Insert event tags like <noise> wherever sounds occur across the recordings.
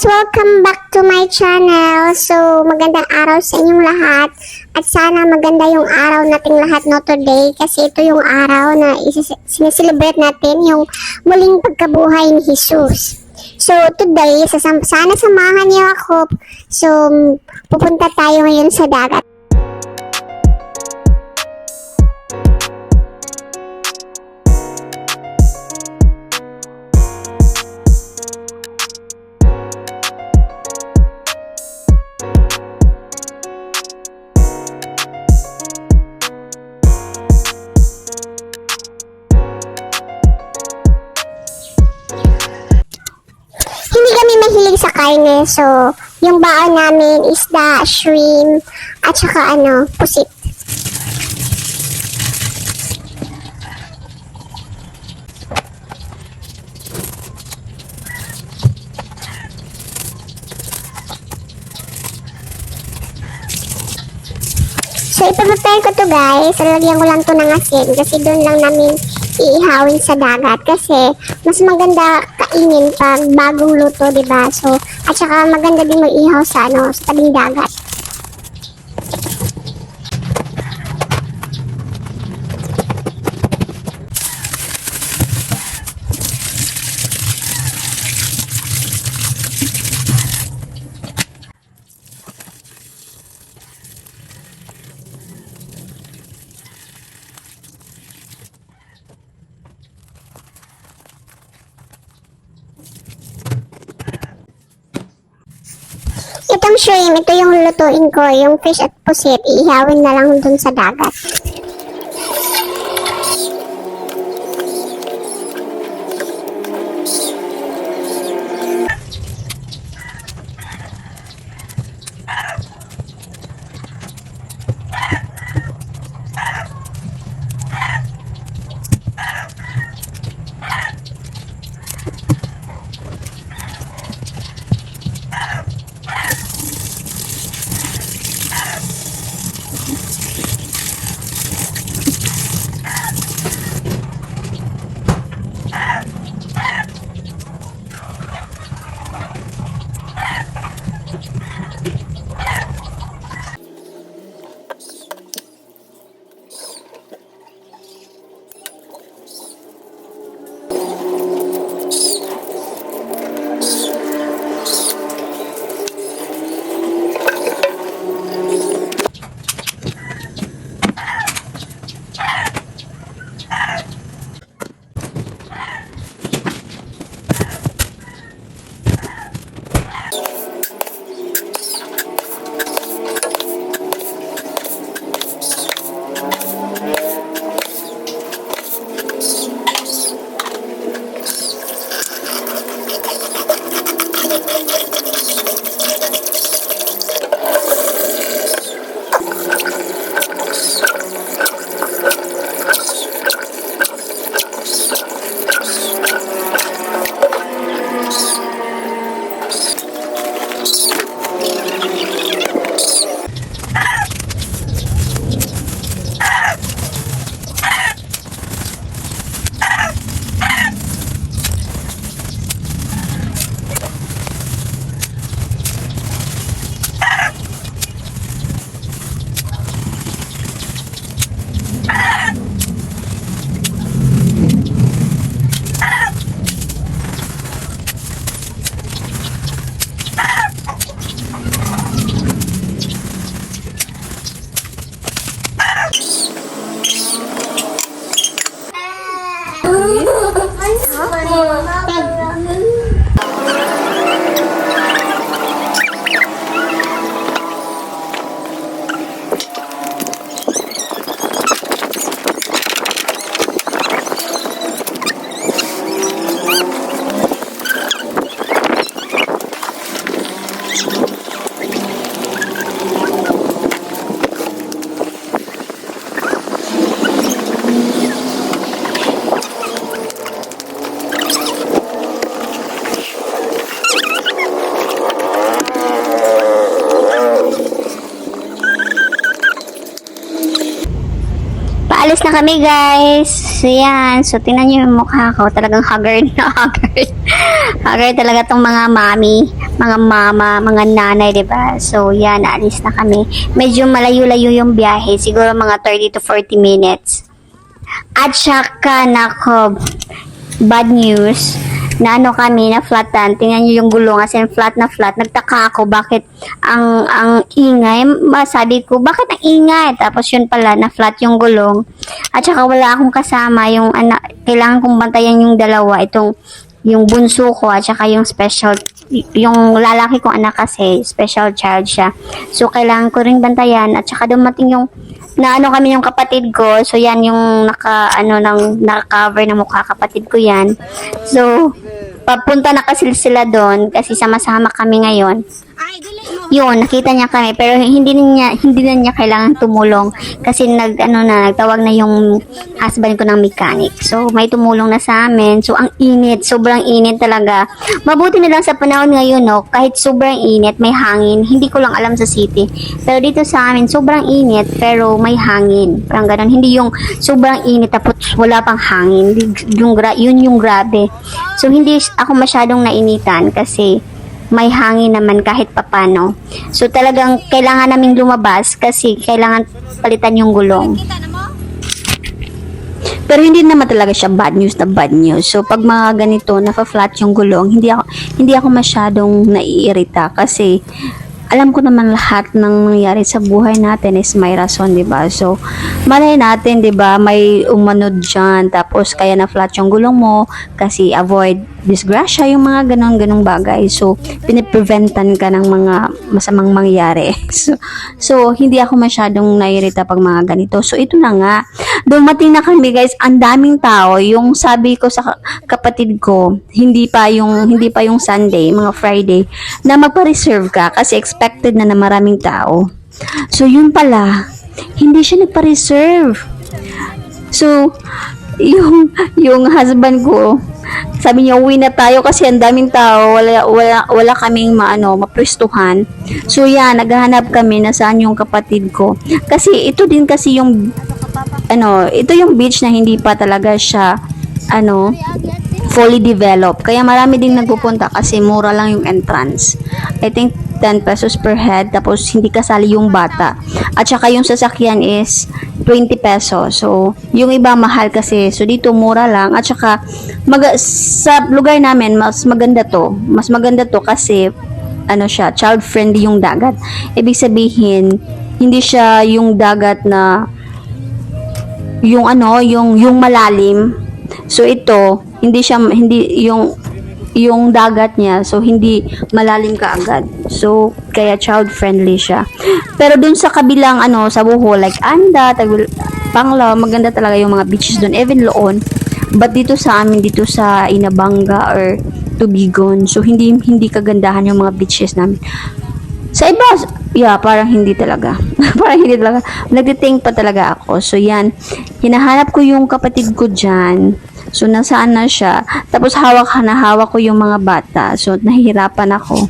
guys! Welcome back to my channel. So, magandang araw sa inyong lahat. At sana maganda yung araw nating lahat no today kasi ito yung araw na sineselebrate natin yung muling pagkabuhay ni Jesus. So, today, sana samahan niyo ako. So, pupunta tayo ngayon sa dagat. Karne. So, yung baon namin is the shrimp at saka ano, pusit. So, ipaprepare ko to guys. Lalagyan ko lang to ng asin kasi doon lang namin iihawin sa dagat kasi mas maganda kainin pag bagong luto, di ba? So, at saka maganda din mag-ihaw sa ano, sa tabing dagat. Itong shrimp, ito yung lutuin ko, yung fish at pusit, iihawin na lang dun sa dagat. Paalis na kami guys. So yan. So tingnan nyo yung mukha ko. Talagang haggard na <laughs> haggard. haggard talaga tong mga mami. mga mama, mga nanay, ba? So, yan, alis na kami. Medyo malayo-layo yung biyahe, siguro mga 30 to 40 minutes. At saka, nako, bad news, na ano kami, na flatan. Tingnan nyo yung gulong, as in flat na flat. Nagtaka ako, bakit ang, ang ingay, masabi ko, bakit ang ingay? Tapos yun pala, na flat yung gulong. At saka wala akong kasama, yung anak, kailangan kong bantayan yung dalawa, itong, yung bunso ko, at saka yung special, yung lalaki kong anak kasi, special child siya. So, kailangan ko ring bantayan, at saka dumating yung, na ano kami yung kapatid ko. So yan yung naka ano nang naka-cover ng mukha kapatid ko yan. So papunta na kasi sila doon kasi sama-sama kami ngayon. Yun, nakita niya kami pero hindi na niya hindi na niya kailangan tumulong kasi nag ano na nagtawag na yung husband ko ng mechanic. So may tumulong na sa amin. So ang init, sobrang init talaga. Mabuti na lang sa panahon ngayon no, kahit sobrang init, may hangin. Hindi ko lang alam sa city. Pero dito sa amin sobrang init pero may hangin. Parang ganun. Hindi yung sobrang init tapos wala pang hangin. Yung yun yung grabe. So hindi ako masyadong nainitan kasi may hangin naman kahit papano. So talagang kailangan naming lumabas kasi kailangan palitan yung gulong. Pero hindi naman talaga siya bad news na bad news. So pag mga ganito, nafa-flat yung gulong, hindi ako hindi ako masyadong naiirita kasi alam ko naman lahat ng nangyari sa buhay natin is may rason, 'di ba? So, malay natin, 'di ba, may umanod diyan tapos kaya na flat yung gulong mo kasi avoid disgrasya yung mga ganong ganong bagay. So, pinipreventan ka ng mga masamang mangyari. <laughs> So, so hindi ako masyadong nairita pag mga ganito. So, ito na nga. Dumating na kami, guys. Ang daming tao. Yung sabi ko sa ka- kapatid ko, hindi pa yung hindi pa yung Sunday, mga Friday, na magpa-reserve ka kasi expected na na maraming tao. So, yun pala, hindi siya nagpa-reserve. So, yung yung husband ko, sabi niya, uwi na tayo kasi ang daming tao, wala, wala, wala kaming maano, mapwestuhan. So yan, naghahanap kami na saan yung kapatid ko. Kasi ito din kasi yung, ano, ito yung beach na hindi pa talaga siya, ano, fully developed. Kaya marami din nagpupunta kasi mura lang yung entrance. I think 10 pesos per head tapos hindi kasali yung bata. At saka yung sasakyan is 20 pesos. So, yung iba mahal kasi. So, dito mura lang. At saka, mag- sa lugar namin, mas maganda to. Mas maganda to kasi, ano siya, child-friendly yung dagat. Ibig sabihin, hindi siya yung dagat na, yung ano, yung, yung malalim. So, ito, hindi siya, hindi, yung, yung dagat niya, so hindi malalim ka agad. So, kaya child-friendly siya. Pero dun sa kabilang, ano, sa Bohol, like Anda, Tagul, Panglao, maganda talaga yung mga beaches dun, even Loon. But dito sa amin, dito sa Inabanga or Tubigon, so hindi hindi kagandahan yung mga beaches namin. Sa iba, yeah, parang hindi talaga. <laughs> parang hindi talaga. Nagtiting pa talaga ako. So, yan. Hinahanap ko yung kapatid ko dyan. So, nasaan na siya. Tapos, hawak na hawak ko yung mga bata. So, nahihirapan ako.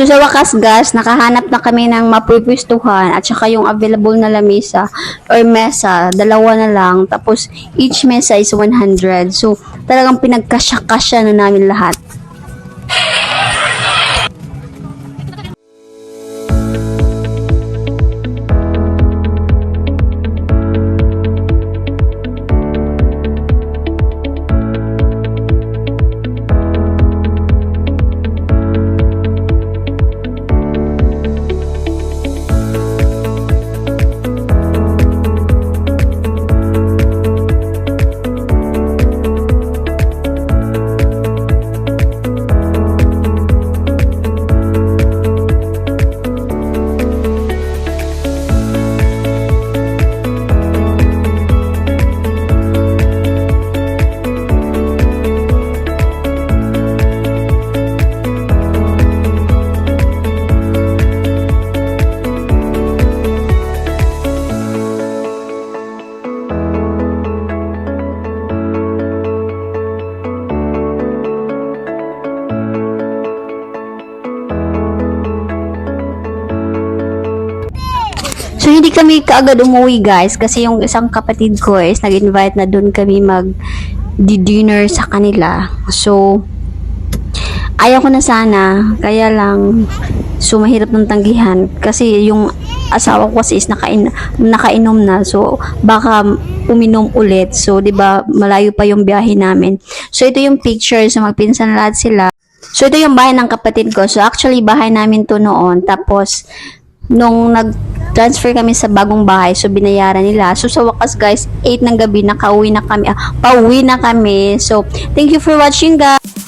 So sa wakas gas, nakahanap na kami ng mapupwestuhan at saka yung available na lamesa or mesa, dalawa na lang. Tapos each mesa is 100. So talagang pinagkasya-kasya na namin lahat. Kami kaagad umuwi guys kasi yung isang kapatid ko is nag-invite na doon kami mag dinner sa kanila. So, ayaw ko na sana. Kaya lang, so mahirap ng tanggihan. Kasi yung asawa ko kasi is nakain, nakainom na. So, baka uminom ulit. So, di ba malayo pa yung biyahe namin. So, ito yung picture. So, magpinsan lahat sila. So, ito yung bahay ng kapatid ko. So, actually, bahay namin to noon. Tapos, nung nag-transfer kami sa bagong bahay, so binayaran nila. So sa wakas guys, 8 ng gabi, nakauwi na kami, ah, pauwi na kami. So, thank you for watching guys!